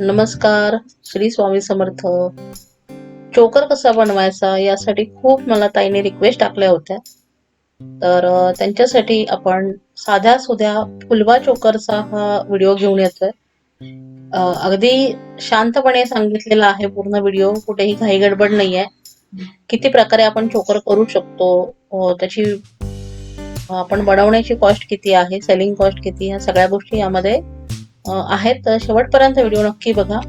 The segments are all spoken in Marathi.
नमस्कार श्री स्वामी समर्थ. चोकर कसा बनवायचा यासाठी खूप मला ताईने रिक्वेस्ट टाकल्या होत्या. तर त्यांच्यासाठी आपण साध्या सुध्या फुलवा चोकरचा हा व्हिडिओ घेऊन येतोय. अगदी शांतपणे सांगितलेला आहे पूर्ण व्हिडिओ कुठेही घाई गडबड नाहीये. किती प्रकारे आपण चोकर करू शकतो त्याची आपण बनवण्याची कॉस्ट किती आहे सेलिंग कॉस्ट किती ह्या सगळ्या गोष्टी यामध्ये आहेत. तर शेवटपर्यंत व्हिडिओ नक्की बघा.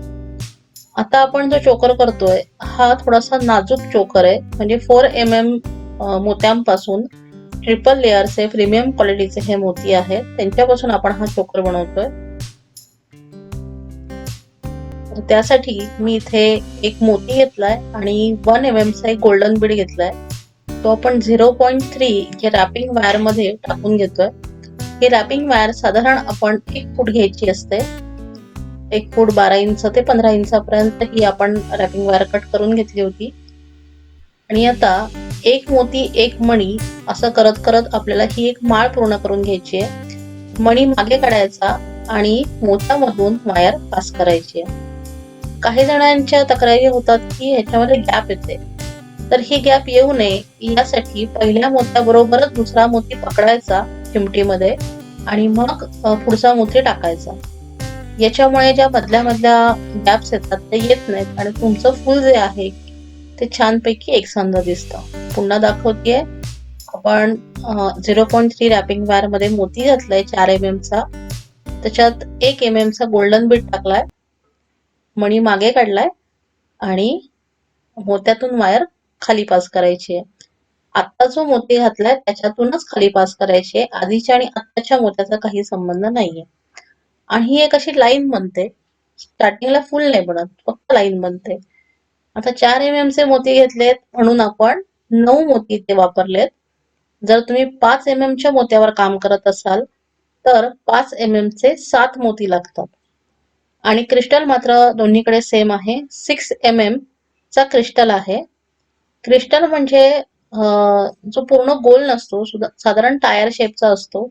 आता आपण जो चोकर करतोय हा थोडासा नाजूक चोकर आहे. म्हणजे फोर एम एम मोत्यांपासून ट्रिपल लेअरचे प्रीमियम क्वालिटीचे हे मोती आहेत. त्यांच्यापासून आपण हा चोकर बनवतोय. तर त्यासाठी मी इथे एक मोती घेतलाय आणि वन एम एमचा एक गोल्डन बीड घेतलाय. तो आपण झिरो पॉईंट थ्री या रॅपिंग वायरमध्ये टाकून घेतोय. ही रॅपिंग वायर साधारण आपण एक फूट घ्यायची असते. एक फूट बारा इंच ते पंधरा इंचापर्यंत ही आपण रॅपिंग वायर कट करून घेतली होती. आणि आता एक मोती एक मणी असं करत करत आपल्याला ही एक माळ पूर्ण करून घ्यायची आहे. मणी मागे काढायचा आणि मोत्यामधून वायर पास करायची आहे. काही जणांच्या तक्रारी होतात की ह्याच्यामध्ये गॅप येते. तर ही गॅप येऊ नये यासाठी पहिल्या मोत्याबरोबरच दुसरा मोती पकडायचा चिमटीमध्ये. आणि मग पुढचा मोती टाकायचा. याच्यामुळे ज्या मधल्या मधल्या गॅप्स येतात ते येत नाहीत आणि तुमचं फुल जे आहे ते छानपैकी एकसंध दिसतं. पुन्हा दाखवतेय. आपण झिरो पॉईंट थ्री रॅपिंग वायरमध्ये मोती घातलाय चार एम एम चा. त्याच्यात एक एम एम चा गोल्डन बीट टाकलाय. मणी मागे काढलाय. आणि मोत्यातून वायर खाली पास करायची आहे. आत्ता जो मोती घातलाय त्याच्यातूनच खाली पास करायचे आधीच्या आणि आत्ताच्या मोत्याचा काही संबंध नाहीये. आणि ही एक अशी लाईन बनते. स्टार्टिंगला फुल नाही बनत फक्त लाईन बनते. आता चार एम एम चे मोती घेतलेत म्हणून आपण नऊ मोती इथे वापरलेत. जर तुम्ही पाच एम एम च्या मोत्यावर काम करत असाल तर पाच एम एम चे सात मोती लागतात. आणि क्रिस्टल मात्र दोन्हीकडे सेम आहे. सिक्स एम एम चा क्रिस्टल आहे. क्रिस्टल म्हणजे जो पूर्ण गोल नसतो सुद्धा साधारण टायर शेपचा असतो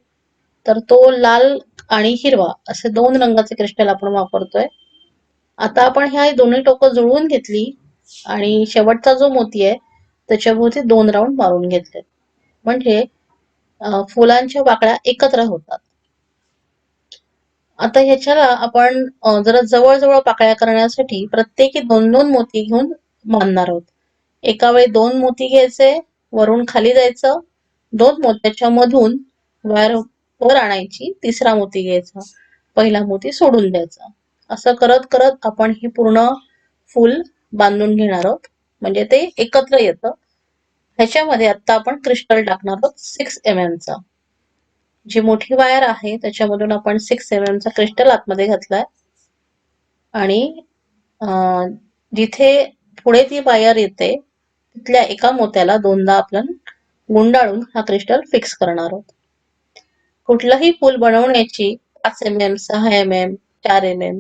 तर तो लाल आणि हिरवा असे दोन रंगाचे क्रिस्टल आपण वापरतोय. आता आपण ह्या दोन्ही टोकं जुळवून घेतली आणि शेवटचा जो मोती आहे त्याच्याभोवती दोन राऊंड मारून घेतले. म्हणजे फुलांच्या बाकड्या एकत्र होतात. आता ह्याच्याला आपण जरा जवळजवळ पाकळ्या करण्यासाठी प्रत्येकी दोन दोन मोती घेऊन बांधणार आहोत. एका वेळी दोन मोती घ्यायचे वरून खाली जायचं दोन मोत्याच्या मधून वायर वर आणायची तिसरा मोती घ्यायचा पहिला मोती सोडून द्यायचा. असं करत करत आपण ही पूर्ण फुल बांधून घेणार आहोत. म्हणजे ते एकत्र येतं. ह्याच्यामध्ये आता आपण क्रिस्टल टाकणार आहोत सिक्स एम एमचा जी मोठी वायर आहे त्याच्यामधून आपण सिक्स एम एमचा क्रिस्टल आतमध्ये घातलाय. आणि जिथे पुढे ती वायर येते तिथल्या एका मोत्याला दोनदा आपण गुंडाळून हा क्रिस्टल फिक्स करणार आहोत. कुठलंही पूल बनवण्याची पाच एम एम सहा एम एम चार एम एम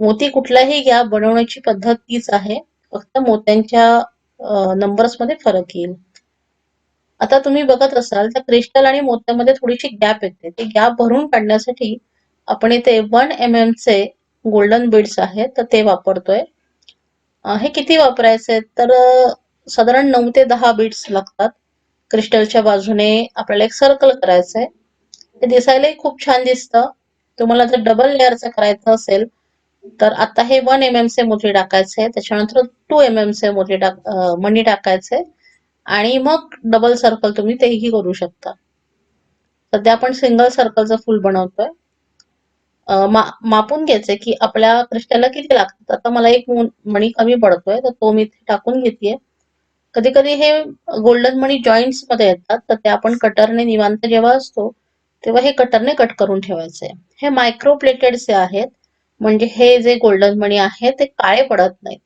मोती कुठलाही घ्या बनवण्याची पद्धत तीच आहे. फक्त मोत्यांच्या नंबर्समध्ये फरक येईल. आता तुम्ही बघत असाल तर क्रिस्टल आणि मोत्यामध्ये थोडीशी गॅप येते. ते गॅप भरून काढण्यासाठी आपण इथे वन एम एम चे गोल्डन बीड्स आहेत तर ते वापरतोय. हे किती वापरायचे तर साधारण नऊ ते दहा बीट्स लागतात. क्रिस्टलच्या बाजूने आपल्याला एक सर्कल करायचंय. ते दिसायलाही खूप छान दिसतं. तुम्हाला जर डबल लेअरचं करायचं असेल तर आता हे वन एम एम चे मोती टाकायचे त्याच्यानंतर टू एम एम चे मोती टाक मणी टाकायचे आणि मग डबल सर्कल तुम्ही तेही करू शकता. सध्या आपण सिंगल सर्कलचं फुल बनवतोय. मा, मापून घ्यायचंय की आपल्या क्रिस्टलला किती लागतात? आता मला एक मणी कमी पडतोय तर तो मी इथे टाकून घेतेय. कधी कधी हे गोल्डन मणी जॉईंट्समध्ये येतात तर ते आपण कटरने निवांत जेव्हा असतो तेव्हा हे कटरने कट करून ठेवायचे. हे मायक्रो प्लेटेडचे आहेत म्हणजे हे जे गोल्डन मणी आहे ते काळे पडत नाहीत.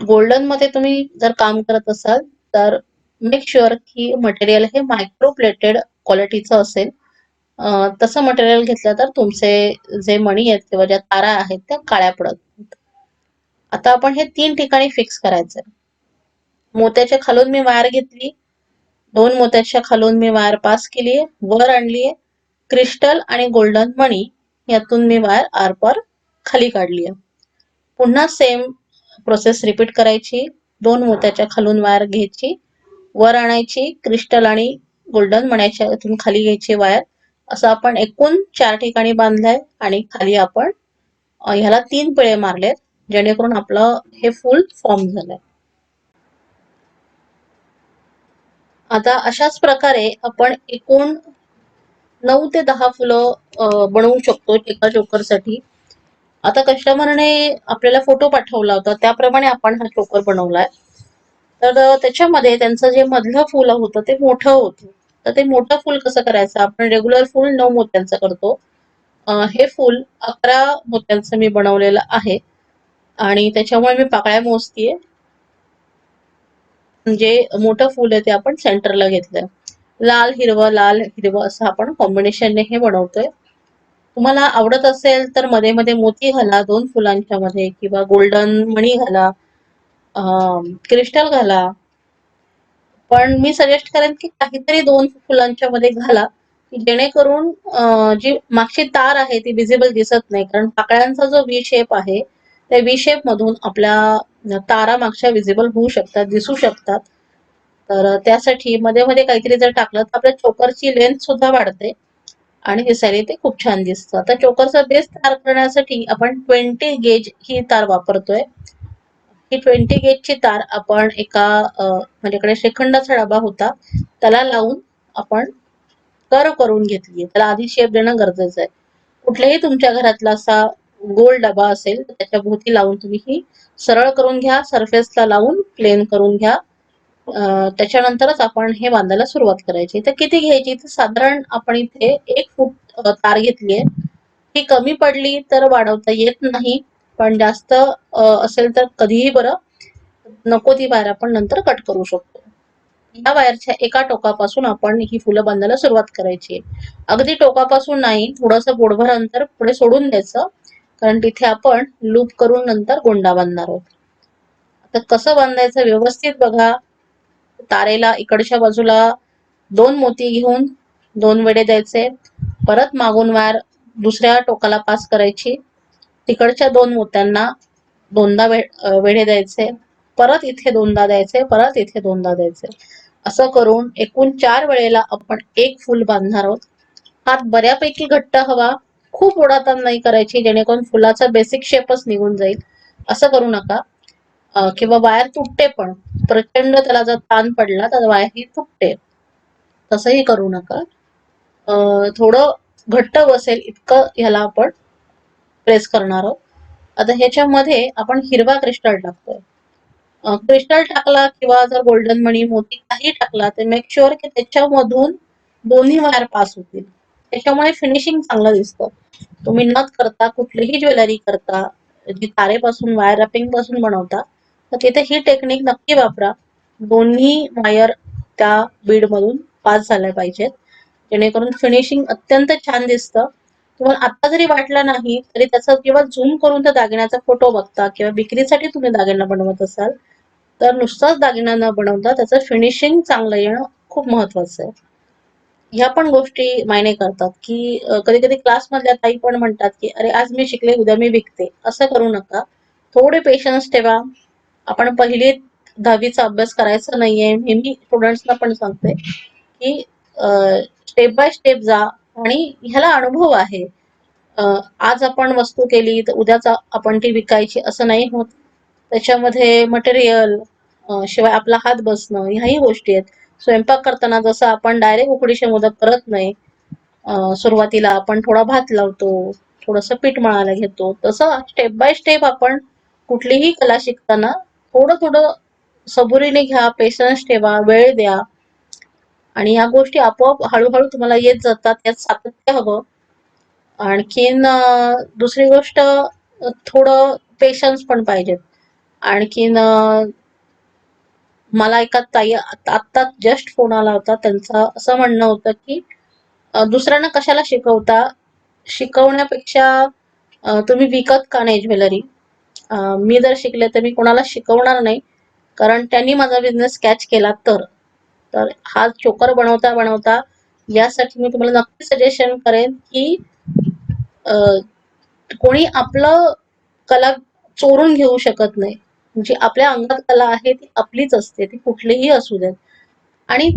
गोल्डनमध्ये तुम्ही जर काम करत असाल तर मेक शुअर की मटेरियल हे मायक्रो प्लेटेड क्वालिटीचं असेल तसं मटेरियल घेतलं तर तुमचे जे मणी आहेत किंवा ज्या तारा आहेत त्या काळ्या पडत नाहीत. आता आपण हे तीन ठिकाणी फिक्स करायचंय. मोत्याच्या खालून मी वायर घेतली. दोन मोत्याच्या खालून मी वायर पास केली. वर आणलीये क्रिस्टल आणि गोल्डन मणी. यातून मी वायर आरपार खाली काढली. पुन्हा सेम प्रोसेस रिपीट करायची. दोन मोत्याच्या खालून वायर घ्यायची. वर आणायची क्रिस्टल आणि गोल्डन मण्याच्या इथून खाली घ्यायची वायर. असं आपण एकूण चार ठिकाणी बांधलंय आणि खाली आपण ह्याला तीन पिळे मारलेत जेणेकरून आपलं हे फुल फॉर्म झालंय. आता अशाच प्रकारे आपण एकूण नऊ ते दहा फुलं बनवू शकतो एका चोकरसाठी. आता कस्टमरने आपल्याला फोटो पाठवला होता त्याप्रमाणे आपण हा चोकर बनवलाय. तर त्याच्यामध्ये त्यांचं जे मधलं फुल होतं ते मोठं होतं. तर ते मोठं फुल कसं करायचं? आपण रेग्युलर फुल नऊ मोत्यांचं करतो. हे फुल अकरा मोत्यांचं मी बनवलेलं आहे. आणि त्याच्यामुळे मी पाकळ्या मोजतीये. जे मोठं फुल आहे ते आपण सेंटरला घेतलंय. लाल हिरवं लाल हिरवं असं आपण कॉम्बिनेशनने हे बनवतोय. तुम्हाला आवडत असेल तर मध्ये मध्ये मोती घाला दोन फुलांच्या मध्ये किंवा गोल्डन मणी घाला क्रिस्टल घाला. पण मी सजेस्ट करेन की काहीतरी दोन फुलांच्या मध्ये घाला जेणेकरून जी मागची तार आहे ती विजिबल दिसत नाही. कारण पाकळ्यांचा जो व्ही शेप आहे त्या व्ही शेप मधून आपल्या तारा मागच्या विजिबल होऊ शकतात दिसू शकतात. तर त्यासाठी मध्ये मध्ये काहीतरी जर टाकलं तर आपल्या चोकरची लेंथ सुद्धा वाढते. आणि दिसायला ते खूप छान दिसतं. आता चोकरचा बेस तयार करण्यासाठी आपण ट्वेंटी गेज ही तार वापरतोय. ही ट्वेंटी गेजची तार आपण एका अ, म्हणजे माझ्याकडे श्रीखंडाचा डबा होता. त्याला लावून आपण कर्व करून घेतली त्याला आधी शेप देणं गरजेचं आहे. कुठल्याही तुमच्या घरातला असा गोल डबा असेल तर त्याच्या भोवती लावून तुम्ही ही सरळ करून घ्या सरफेसला लावून प्लेन करून घ्या. त्याच्यानंतरच आपण हे बांधायला सुरुवात करायची. तर किती घ्यायची? तर साधारण आपण इथे एक फूट तार घेतली आहे ही कमी पडली तर वाढवता येत नाही. पण जास्त असेल तर कधीही बरं. नको ती वायर आपण नंतर कट करू शकतो. या वायरच्या एका टोकापासून आपण ही फुलं बांधायला सुरुवात करायची. अगदी टोकापासून नाही थोडंसं बोडभर अंतर पुढे सोडून द्यायचं. कारण तिथे आपण लूप करून नंतर गोंडा बांधणार आहोत. आता कसं बांधायचं? व्यवस्थित बघा. तारेला इकडच्या बाजूला दोन मोती घेऊन दोन वेडे द्यायचे. परत मागून वायर दुसऱ्या टोकाला पास करायची. तिकडच्या दोन मोत्यांना दोनदा वे वेढे द्यायचे. परत इथे दोनदा द्यायचे परत इथे दोनदा द्यायचे. असं करून एकूण चार वेळेला आपण एक फुल बांधणार आहोत. हात बऱ्यापैकी घट्ट हवा. खूप ओढाताण नाही करायची जेणेकरून फुलाचा बेसिक शेपच निघून जाईल. असं करू नका. किंवा वायर तुटते पण. प्रचंड त्याला जर ताण पडला तर वायर ही तुटते. तसंही करू नका. थोडं घट्ट बसेल इतकं ह्याला आपण प्रेस करणार आहोत. आता ह्याच्यामध्ये आपण हिरवा क्रिस्टल टाकतोय. क्रिस्टल टाकला किंवा जर गोल्डन मणी मोती काही टाकला तर मेक शुअर की त्याच्यामधून दोन्ही वायर पास होतील. त्याच्यामुळे फिनिशिंग चांगलं दिसतं. तुम्ही नथ करता कुठलीही ज्वेलरी करता जी तारेपासून वायर रॅपिंगपासून बनवता तर तिथे ही टेक्निक नक्की वापरा. दोन्ही वायर त्या बीड मधून पास झाल्या पाहिजेत. जेणेकरून फिनिशिंग अत्यंत छान दिसतं. तुम्हाला आता जरी वाटलं नाही तरी त्याचा किंवा झूम करून त्या दागिन्याचा फोटो बघता किंवा विक्रीसाठी तुम्ही दागिना बनवत असाल तर नुसताच दागिना न बनवता त्याचं फिनिशिंग चांगलं येणं खूप महत्वाचं आहे. ह्या पण गोष्टी मायने करतात की कधी कधी क्लासमधल्या ताई पण म्हणतात की अरे आज मी शिकले उद्या मी विकते. असं करू नका. थोडे पेशन्स ठेवा. आपण पहिली दहावीचा अभ्यास करायचा नाहीये. हे मी स्टुडंट्सना पण सांगते की स्टेप बाय स्टेप जा आणि ह्याला अनुभव आहे. आज आपण वस्तू केली तर उद्याच आपण ती विकायची असं नाही होत. त्याच्यामध्ये मटेरियल शिवाय आपला हात बसणं ह्याही गोष्टी आहेत. स्वयंपाक करताना जसं आपण डायरेक्ट उकडीचे मोदक करत नाही सुरुवातीला आपण थोडा भात लावतो थोडंसं पीठ मळायला घेतो तसं स्टेप बाय स्टेप आपण कुठलीही कला शिकताना थोडं थोडं सबुरीने घ्या पेशन्स ठेवा वेळ द्या. आणि या गोष्टी आपोआप हळूहळू तुम्हाला येत जातात यात सातत्य हवं. आणखीन दुसरी गोष्ट थोडं पेशन्स पण पाहिजेत. आणखीन मला एका ताई आत्ता जस्ट फोन आला होता. त्यांचं असं म्हणणं होतं की दुसऱ्यांना कशाला शिकवता? शिकवण्यापेक्षा तुम्ही विकत का नाही ज्वेलरी? मी जर शिकले तर मी कोणाला शिकवणार नाही? कारण त्यांनी माझा बिझनेस कॅच केला तर. तर हा चोकर बनवता बनवता यासाठी मी तुम्हाला नक्की सजेशन करेन की कोणी आपलं कला चोरून घेऊ शकत नाही. म्हणजे आपल्या अंगात कला आहे ती आपलीच असते ती कुठलीही असू देत. आणि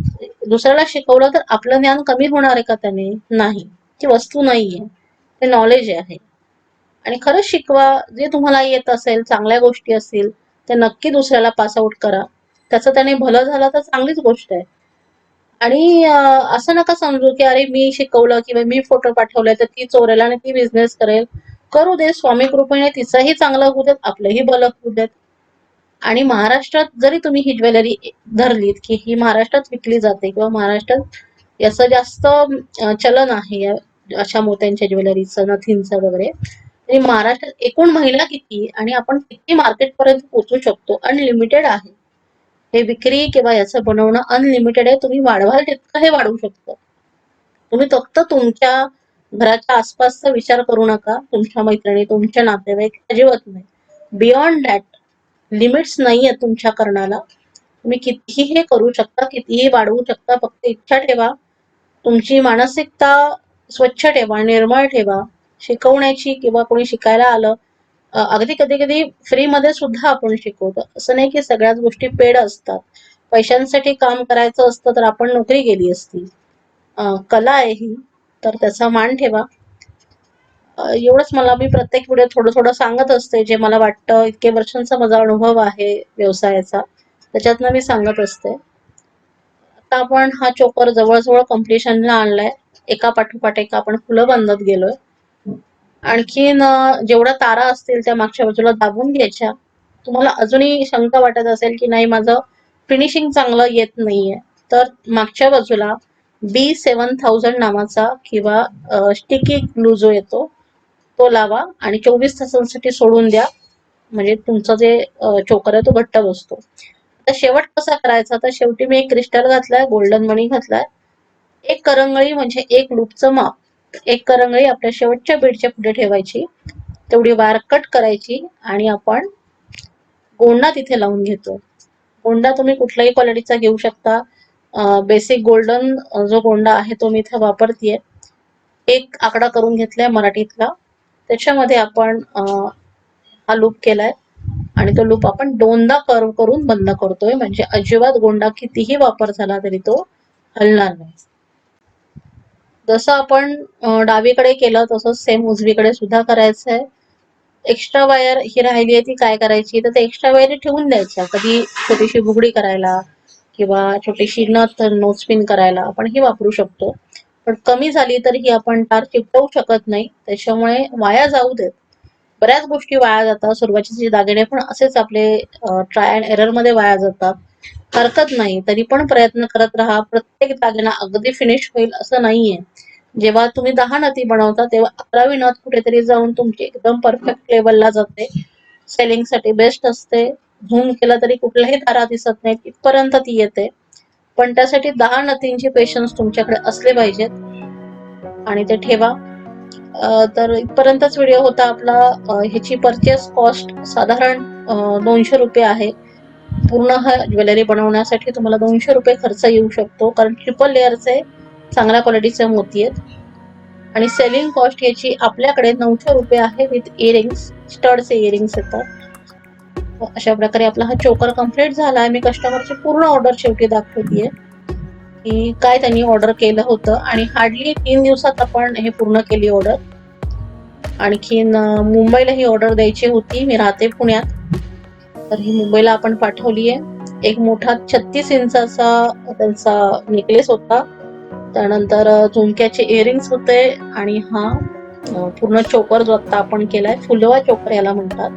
दुसऱ्याला शिकवलं तर आपलं ज्ञान कमी होणार आहे का त्याने? नाही. ती वस्तू नाहीये. ते नॉलेज आहे. आणि खरंच शिकवा जे तुम्हाला येत असेल चांगल्या गोष्टी असतील ते नक्की दुसऱ्याला पास आउट करा. त्याचं त्याने भलं झालं तर चांगलीच गोष्ट आहे. आणि असं नका समजू की अरे मी शिकवलं किंवा मी फोटो पाठवले तर ती चोरेल आणि ती बिझनेस करेल. करू दे स्वामी कृपेने तिचंही चांगलं होऊ देत आपलंही भलं होऊ देत. आणि महाराष्ट्रात जरी तुम्ही ही ज्वेलरी धरलीत की ही महाराष्ट्रात विकली जाते किंवा महाराष्ट्रात याचं जास्त चलन आहे अशा मोत्यांच्या ज्वेलरीचं नथींचं वगैरे तरी महाराष्ट्रात एकूण महिला किती आणि आपण किती मार्केट पर्यंत पोहोचू शकतो? अनलिमिटेड आहे. हे विक्री किंवा याचं बनवणं अनलिमिटेड आहे. तुम्ही वाढवाल तितकं हे वाढवू शकतं. तुम्ही फक्त तुमच्या घराच्या आसपासचा विचार करू नका. तुमच्या मैत्रिणी तुमच्या नातेवाईक अजिबात नाही. बियॉन्ड दॅट लिमिट्स नाही आहेत तुमच्या कर्णाला. तुम्ही कितीही हे करू शकता कितीही वाढवू शकता फक्त इच्छा ठेवा. तुमची मानसिकता स्वच्छ ठेवा निर्मळ ठेवा. शिकवण्याची किंवा कोणी शिकायला आलं अगदी कधी कधी फ्रीमध्ये सुद्धा आपण शिकवतो. असं नाही की सगळ्याच गोष्टी पेड असतात. पैशांसाठी काम करायचं असतं तर आपण नोकरी केली असती. कला आहे ही तर त्याचा मान ठेवा. एवढंच मला मी प्रत्येक व्हिडिओ थोडं थोडं सांगत असते जे मला वाटतं इतके वर्षांचा माझा अनुभव आहे व्यवसायाचा. त्याच्यातनं मी सांगत असते. आता आपण हा चोकर जवळजवळ कम्प्लिशनला आणलाय. एका पाठोपाठ एका आपण फुलं बांधत गेलोय. आणखीन जेवढ्या तारा असतील त्या मागच्या बाजूला दाबून घ्यायच्या. तुम्हाला अजूनही शंका वाटत असेल की नाही माझं फिनिशिंग चांगलं येत नाहीये. तर मागच्या बाजूला बी सेवन थाउजंड नावाचा किंवा स्टिकी ग्लू जो येतो तो लावा आणि चोवीस तासांसाठी सोडून द्या. म्हणजे तुमचं जे चोकर आहे तो घट्ट बसतो. तर शेवट कसा करायचा? तर शेवटी मी एक क्रिस्टल घातलाय गोल्डन मणी घातलाय. एक करंगळी म्हणजे एक लूपचं माप. एक करंगळी आपल्या शेवटच्या बीडच्या पुढे ठेवायची. तेवढी वार कट करायची आणि आपण गोंडा तिथे लावून घेतो. गोंडा तुम्ही कुठल्याही क्वालिटीचा घेऊ शकता. बेसिक गोल्डन जो गोंडा आहे तो मी इथे वापरतेय. एक आकडा करून घेतलाय मराठीतला. त्याच्यामध्ये आपण हा लूप केलाय. आणि तो लूप आपण दोनदा कर्व करून बंद करतोय. म्हणजे अजिबात गोंडा कितीही वापर झाला तरी तो हलणार नाही. जसं आपण डावीकडे केलं तसंच सेम उजवीकडे सुद्धा करायचं आहे एक्स्ट्रा वायर ही राहिली आहे ती काय करायची? तर ते एक्स्ट्रा वायर ठेवून द्यायच्या. कधी छोटीशी बुगडी करायला किंवा छोटीशी नथ नोजपिन करायला आपण ही वापरू शकतो. पण कमी झाली तर ही आपण तार चिपटवू शकत नाही. त्याच्यामुळे वाया जाऊ देत. बऱ्याच गोष्टी वाया जातात. सुरुवातीचे दागिने पण असेच आपले ट्राय अँड एररमध्ये वाया जातात. हरकत नाही. तरी पण प्रयत्न करत राहा. प्रत्येक दागिना अगदी फिनिश होईल असं नाहीये. जेव्हा तुम्ही दहा नथी बनवता तेव्हा अकरावी नथ कुठेतरी जाऊन तुमची एकदम परफेक्ट लेवलला जाते. सेलिंगसाठी बेस्ट असते. झूम केला तरी कुठल्याही तारा दिसत नाही. इथपर्यंत ती येते. पण त्यासाठी दहा नतींचे पेशन्स तुमच्याकडे असले पाहिजेत. आणि ते ठेवा. तर इथपर्यंतच व्हिडिओ होता आपला. ह्याची परचेस कॉस्ट साधारण दोनशे रुपये आहे. पूर्ण हा ज्वेलरी बनवण्यासाठी तुम्हाला दोनशे रुपये खर्च येऊ शकतो. कारण ट्रिपल लेअरचे चांगल्या क्वालिटीचे मोती आहेत. आणि सेलिंग कॉस्ट याची आपल्याकडे नऊशे रुपये आहे विथ इयरिंग्स स्टडचे इयरिंग्स येतात. अशा प्रकारे आपला हा चोकर कंप्लीट झाला. आहे मी कस्टमरची पूर्ण ऑर्डर शेवटी दाखवतीये. की काय त्यांनी ऑर्डर केलं होतं आणि हार्डली तीन दिवसात आपण हे पूर्ण केली ऑर्डर आणखीन मुंबईला ही ऑर्डर द्यायची होती. मी राहते पुण्यात. तर ही मुंबईला आपण पाठवली आहे एक मोठा छत्तीस इंचाचा त्यांचा नेकलेस होता. त्यानंतर झुमक्याचे इयरिंग्स होते आणि हा पूर्ण चोकर जो आता आपण केलाय फुलवा चोकर याला म्हणतात.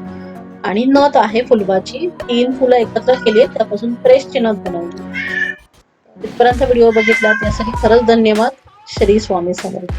आणि नथ आहे फुलबाची. तीन फुलं एकत्र केली त्यापासून फ्रेशची नथ बनवली. तिथपर्यंत व्हिडिओ बघितला त्यासाठी खरंच धन्यवाद. श्री स्वामी समर्थ.